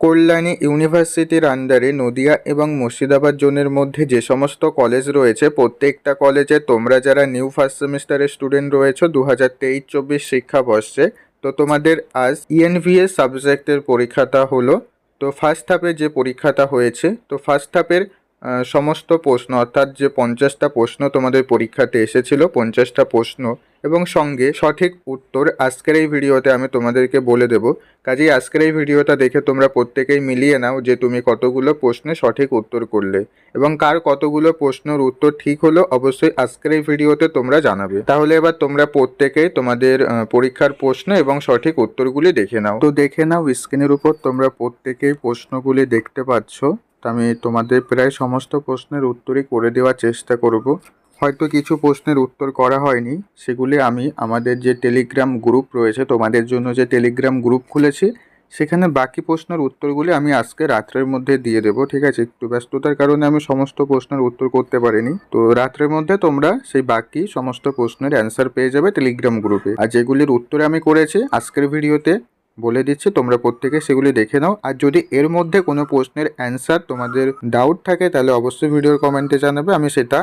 কল্যাণী ইউনিভার্সিটির আন্ডারে নদিয়া এবং মুর্শিদাবাদ জোনের মধ্যে যে সমস্ত কলেজ রয়েছে, প্রত্যেকটা কলেজে তোমরা যারা নিউ ফার্স্ট সেমিস্টারের স্টুডেন্ট রয়েছে দু হাজার তেইশ চব্বিশ শিক্ষাবর্ষে। তো তোমাদের আজ ইএনভিএ ইএনভিএস সাবজেক্টের পরীক্ষাটা হলো। তো ফার্স্ট হাফে যে পরীক্ষাটা হয়েছে, তো ফার্স্ট হাফের সমস্ত প্রশ্ন, অর্থাৎ যে পঞ্চাশটা প্রশ্ন তোমাদের পরীক্ষাতে এসেছিল, পঞ্চাশটা প্রশ্ন, এবং সঙ্গে সঠিক উত্তর আজকের এই ভিডিওতে আমি তোমাদেরকে বলে দেব। কাজেই আজকের এই ভিডিওটা দেখে তোমরা প্রত্যেকেই মিলিয়ে নাও যে তুমি কতগুলো প্রশ্নে সঠিক উত্তর করলে, এবং কার কতগুলো প্রশ্নের উত্তর ঠিক হলো অবশ্যই আজকের এই ভিডিওতে তোমরা জানাবে। তাহলে এবার তোমরা প্রত্যেকেই তোমাদের পরীক্ষার প্রশ্ন এবং সঠিক উত্তরগুলি দেখে নাও। তো দেখে নাও স্ক্রিনের উপর তোমরা প্রত্যেকেই প্রশ্নগুলি দেখতে পাচ্ছ। আমি তোমাদের প্রায় সমস্ত প্রশ্নের উত্তরই করে দেওয়ার চেষ্টা করব। হয়তো কিছু প্রশ্নের উত্তর করা হয়নি। সেগুলি আমি আমাদের যে টেলিগ্রাম গ্রুপ রয়েছে, তোমাদের জন্য যে টেলিগ্রাম গ্রুপ খুলেছি, সেখানে বাকি প্রশ্নের উত্তরগুলি আমি আজকে রাত্রের মধ্যে দিয়ে দেবো, ঠিক আছে? একটু ব্যস্ততার কারণে আমি সমস্ত প্রশ্নের উত্তর করতে পারিনি। তো রাত্রের মধ্যে তোমরা সেই বাকি সমস্ত প্রশ্নের অ্যান্সার পেয়ে যাবে টেলিগ্রাম গ্রুপে। আর যেগুলির উত্তর আমি করেছি, আজকের ভিডিওতে বলে দিচ্ছি, তোমরা প্রত্যেকে সেগুলি দেখে নাও। আর যদি এর মধ্যে কোনো প্রশ্নের অ্যান্সার তোমাদের ডাউট থাকে, তাহলে অবশ্যই ভিডিওর কমেন্টে জানাবে। আমি সেটা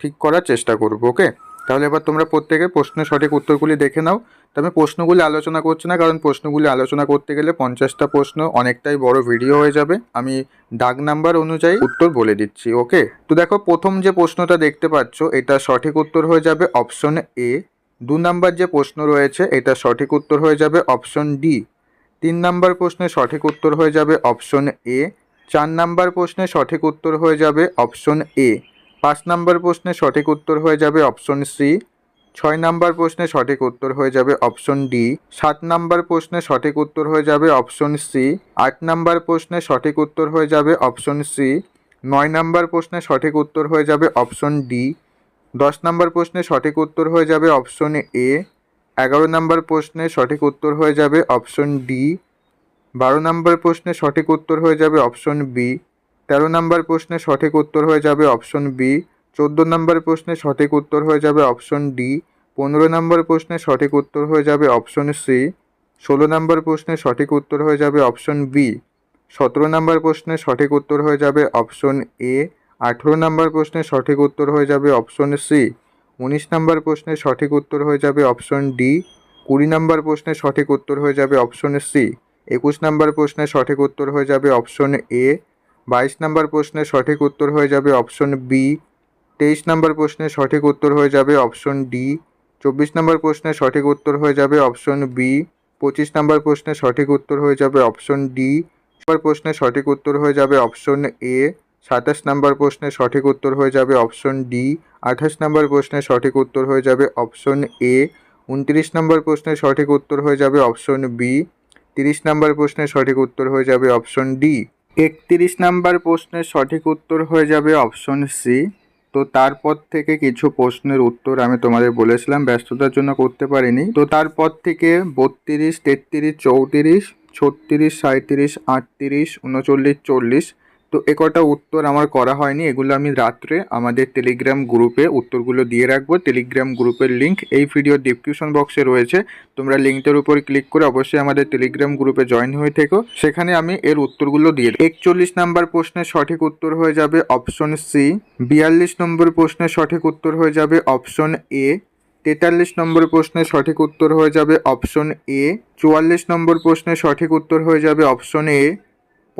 ঠিক করার চেষ্টা করব ওকে তাহলে এবার তোমরা প্রত্যেকে প্রশ্নের সঠিক উত্তরগুলি দেখে নাও। তো আমি প্রশ্নগুলি আলোচনা করছি না, কারণ প্রশ্নগুলি আলোচনা করতে গেলে পঞ্চাশটা প্রশ্ন অনেকটাই বড় ভিডিও হয়ে যাবে। আমি ডাক নাম্বার অনুযায়ী উত্তর বলে দিচ্ছি ওকে তো দেখো, প্রথম যে প্রশ্নটা দেখতে পাচ্ছ, এটা সঠিক উত্তর হয়ে যাবে অপশন এ দু নাম্বার যে প্রশ্ন রয়েছে, এটা সঠিক উত্তর হয়ে যাবে অপশন ডি তিন নাম্বার প্রশ্নে সঠিক উত্তর হয়ে যাবে অপশন এ চার নাম্বার প্রশ্নে সঠিক উত্তর হয়ে যাবে অপশন এ পাঁচ নাম্বার প্রশ্নে সঠিক উত্তর হয়ে যাবে অপশন সি ছয় নাম্বার প্রশ্নে সঠিক উত্তর হয়ে যাবে অপশন ডি সাত নাম্বার প্রশ্নে সঠিক উত্তর হয়ে যাবে অপশন সি আট নাম্বার প্রশ্নে সঠিক উত্তর হয়ে যাবে অপশন সি নয় নাম্বার প্রশ্নে সঠিক উত্তর হয়ে যাবে অপশন ডি দশ নাম্বার প্রশ্নের সঠিক উত্তর হয়ে যাবে অপশন এ। এগারো নাম্বার প্রশ্নের সঠিক উত্তর হয়ে যাবে অপশন ডি। বারো নাম্বার প্রশ্নের সঠিক উত্তর হয়ে যাবে অপশন বি। তেরো নাম্বার প্রশ্নের সঠিক উত্তর হয়ে যাবে অপশন বি। চোদ্দ নাম্বার প্রশ্নের সঠিক উত্তর হয়ে যাবে অপশন ডি। পনেরো নাম্বার প্রশ্নের সঠিক উত্তর হয়ে যাবে অপশন সি। ষোলো নাম্বার প্রশ্নের সঠিক উত্তর হয়ে যাবে অপশন বি। সতেরো নাম্বার প্রশ্নের সঠিক উত্তর হয়ে যাবে অপশন এ। আঠেরো নাম্বার প্রশ্নের সঠিক উত্তর হয়ে যাবে অপশন সি উনিশ নাম্বার প্রশ্নের সঠিক উত্তর হয়ে যাবে অপশন ডি কুড়ি নাম্বার প্রশ্নের সঠিক উত্তর হয়ে যাবে অপশন সি একুশ নাম্বার প্রশ্নের সঠিক উত্তর হয়ে যাবে অপশন এ বাইশ নাম্বার প্রশ্নের সঠিক উত্তর হয়ে যাবে অপশন বি তেইশ নাম্বার প্রশ্নের সঠিক উত্তর হয়ে যাবে অপশন ডি চব্বিশ নাম্বার প্রশ্নের সঠিক উত্তর হয়ে যাবে অপশন বি পঁচিশ নাম্বার প্রশ্নের সঠিক উত্তর হয়ে যাবে অপশন ডি প্রশ্নের সঠিক উত্তর হয়ে যাবে অপশন এ সাতাশ নাম্বার প্রশ্নের সঠিক উত্তর হয়ে যাবে অপশন ডি। আঠাশ নাম্বার প্রশ্নের সঠিক উত্তর হয়ে যাবে অপশন এ। উনত্রিশ নম্বর প্রশ্নের সঠিক উত্তর হয়ে যাবে অপশন বি। তিরিশ নম্বর প্রশ্নের সঠিক উত্তর হয়ে যাবে অপশন ডি। একত্রিশ নাম্বার প্রশ্নের সঠিক উত্তর হয়ে যাবে অপশন সি। তো তারপর থেকে কিছু প্রশ্নের উত্তর আমি তোমাদের বলেছিলাম, ব্যস্ততার জন্য করতে পারিনি। তো তারপর থেকে বত্রিশ, তেত্রিশ, চৌত্রিশ, ছত্রিশ সাঁত্রিশ আটত্রিশ, উনচল্লিশ, চল্লিশ তো এ কটা উত্তর আমার করা হয়নি, এগুলো আমি রাত্রে আমাদের টেলিগ্রাম গ্রুপে উত্তরগুলো দিয়ে রাখব। টেলিগ্রাম গ্রুপের লিঙ্ক এই ভিডিওর ডিসক্রিপশন বক্সে রয়েছে। তোমরা লিঙ্কটার উপর ক্লিক করে অবশ্যই আমাদের টেলিগ্রাম গ্রুপে জয়েন হয়ে থেকো। সেখানে আমি এর উত্তরগুলো দিয়ে একচল্লিশ নম্বর প্রশ্নের সঠিক উত্তর হয়ে যাবে অপশন সি বিয়াল্লিশ নম্বর প্রশ্নের সঠিক উত্তর হয়ে যাবে অপশন এ তেতাল্লিশ নম্বর প্রশ্নের সঠিক উত্তর হয়ে যাবে অপশন এ চুয়াল্লিশ নম্বর প্রশ্নের সঠিক উত্তর হয়ে যাবে অপশন এ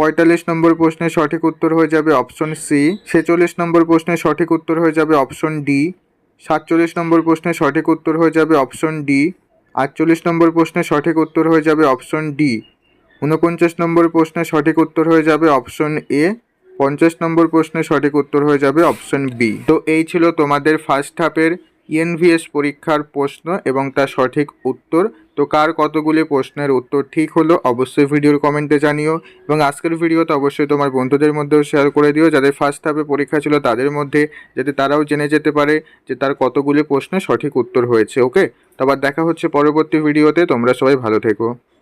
পঁয়তাল্লিশ নম্বর প্রশ্নের সঠিক উত্তর হয়ে যাবে অপশন সি, ছেচল্লিশ নম্বর প্রশ্নের সঠিক উত্তর হয়ে যাবে অপশন ডি, সাতচল্লিশ নম্বর প্রশ্নের সঠিক উত্তর হয়ে যাবে অপশন ডি, আটচল্লিশ নম্বর প্রশ্নের সঠিক উত্তর হয়ে যাবে অপশন ডি, ঊনপঞ্চাশ নম্বর প্রশ্নের সঠিক উত্তর হয়ে যাবে অপশন এ, পঞ্চাশ নম্বর প্রশ্নের সঠিক উত্তর হয়ে যাবে অপশন বি। তো এই ছিল তোমাদের ফার্স্ট হাফের ইএনভিএস পরীক্ষার প্রশ্ন এবং তার সঠিক উত্তর। তো কার কতগুলি প্রশ্নের উত্তর ঠিক হলো অবশ্যই ভিডিওর কমেন্টে জানিও এবং আজকের ভিডিওতে অবশ্যই তোমার বন্ধুদের মধ্যেও শেয়ার করে দিও। যাদের ফার্স্ট হাফে পরীক্ষা ছিল তাদের মধ্যে, যাতে তারাও জেনে যেতে পারে যে তার কতগুলি প্রশ্নের সঠিক উত্তর হয়েছে ওকে তো আবার দেখা হচ্ছে পরবর্তী ভিডিওতে, তোমরা সবাই ভালো থেকো।